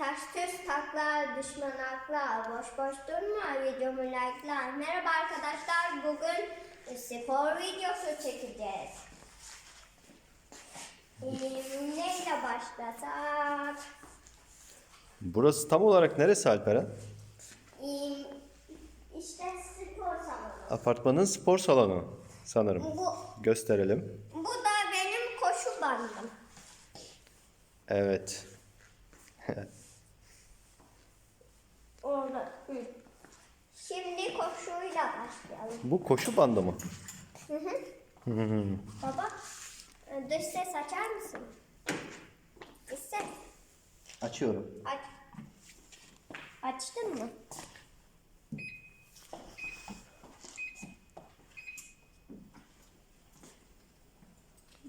Taş düz taklar, düşman aklar, boş boş durma, videomu like'lar. Merhaba arkadaşlar, bugün spor videosu çekeceğiz. Ee, neyle başlasak? Burası tam olarak neresi Alperen? Ee, işte spor salonu. Apartmanın spor salonu sanırım. Bu, Gösterelim. bu da benim koşu bandım. Evet. Orada. Hı. Şimdi koşuyla başlayalım. Bu koşu bandı mı? Hı hı. Baba, e, dış ses açar mısın? Dış ses. Açıyorum. Aç. Açtın mı?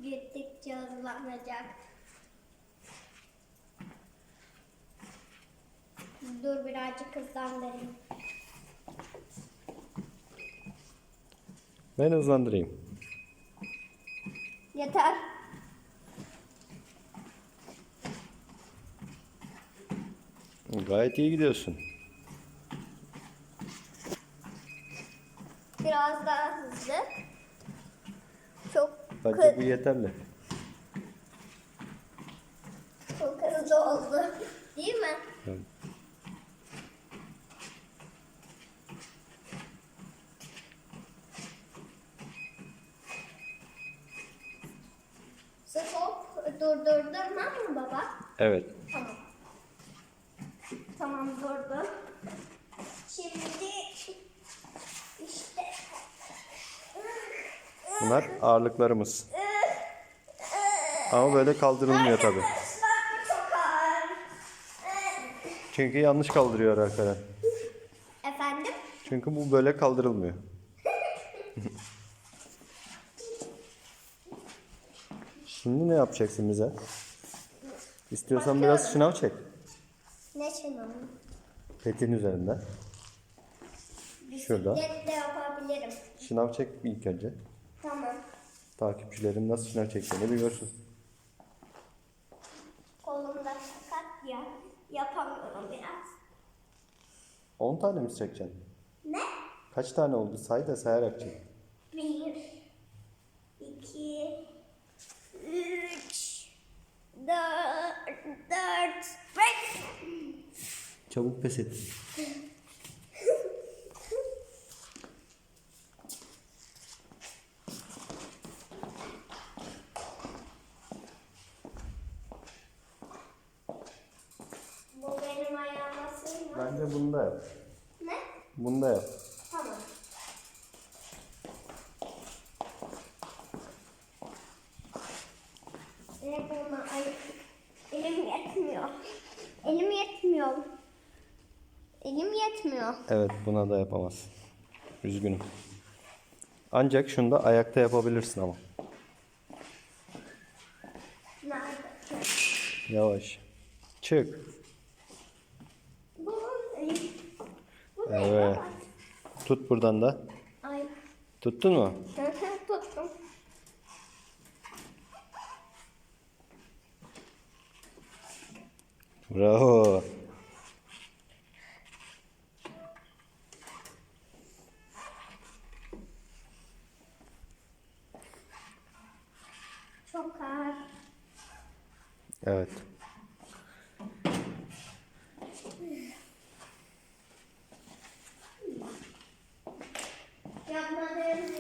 Gittikçe hızlanacak. Dur birazcık hızlandırayım. Ben hızlandırayım. Yeter. Gayet iyi gidiyorsun. Biraz daha hızlı. Çok Bence bu yeterli. çok hızlı oldu. Değil mi? Evet. Stop durdurdurmam mı baba? Evet. Tamam. Tamam durdu. Şimdi işte Bunlar ağırlıklarımız. Ama böyle kaldırılmıyor tabi. Arkadaşlar. Çünkü yanlış kaldırıyor Alperen. Efendim? Çünkü bu böyle kaldırılmıyor. Şimdi ne yapacaksın bize? İstiyorsan biraz Bakıyorum. şınav çek. Ne şınav? Petin üzerinde. Şurada. Bisikletle yapabilirim. Şınav çek ilk önce. Tamam. Takipçilerin nasıl şınav çektiğini bir görsün. Kolumda sakat ya. Yapamıyorum biraz. 10 tane mi çekeceksin? Ne? Kaç tane oldu? Say da sayarak çek. Bir, iki, üç, dört, dört, beş. Çabuk pes et. Bu benim ayağıma sığmaz. Bence bunu da yap. Ne? Bunu da yap. Yetmiyor. Elim yetmiyor. Elim yetmiyor. Evet buna da yapamazsın. Üzgünüm. Ancak şunu da ayakta yapabilirsin ama. Yavaş. Çık. Evet. Tut buradan da. Ay. Tuttun mu? Bravo. Çok ağır. Evet. Yapmadığımız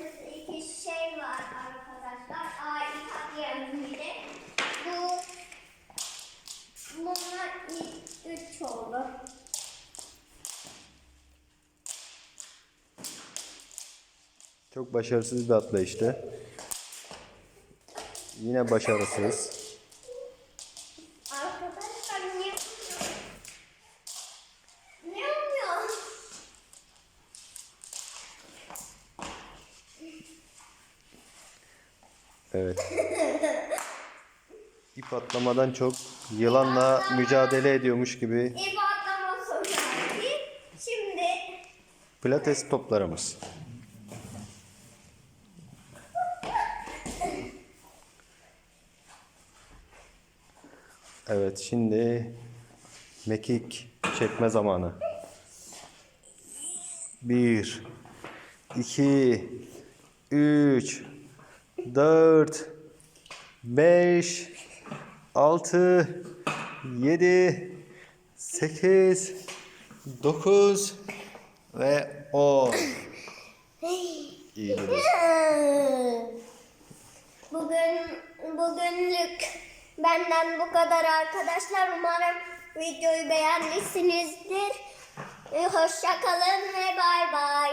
iki şey var arkadaşlar. Ait haklarımız bir de. Bu bunlar ilk üç oldu. Çok başarısız bir atlayıştı. Yine başarısız. Evet. İp atlamadan çok yılanla mücadele ediyormuş gibi İp atlama sonrası. Şimdi pilates toplarımız. Evet şimdi Mekik çekme zamanı. Bir, iki, üç, dört, beş, altı, yedi, sekiz, dokuz ve on. İyi. Bugün bugünlük benden bu kadar arkadaşlar. Umarım videoyu beğenmişsinizdir. Hoşça kalın ve bay bay.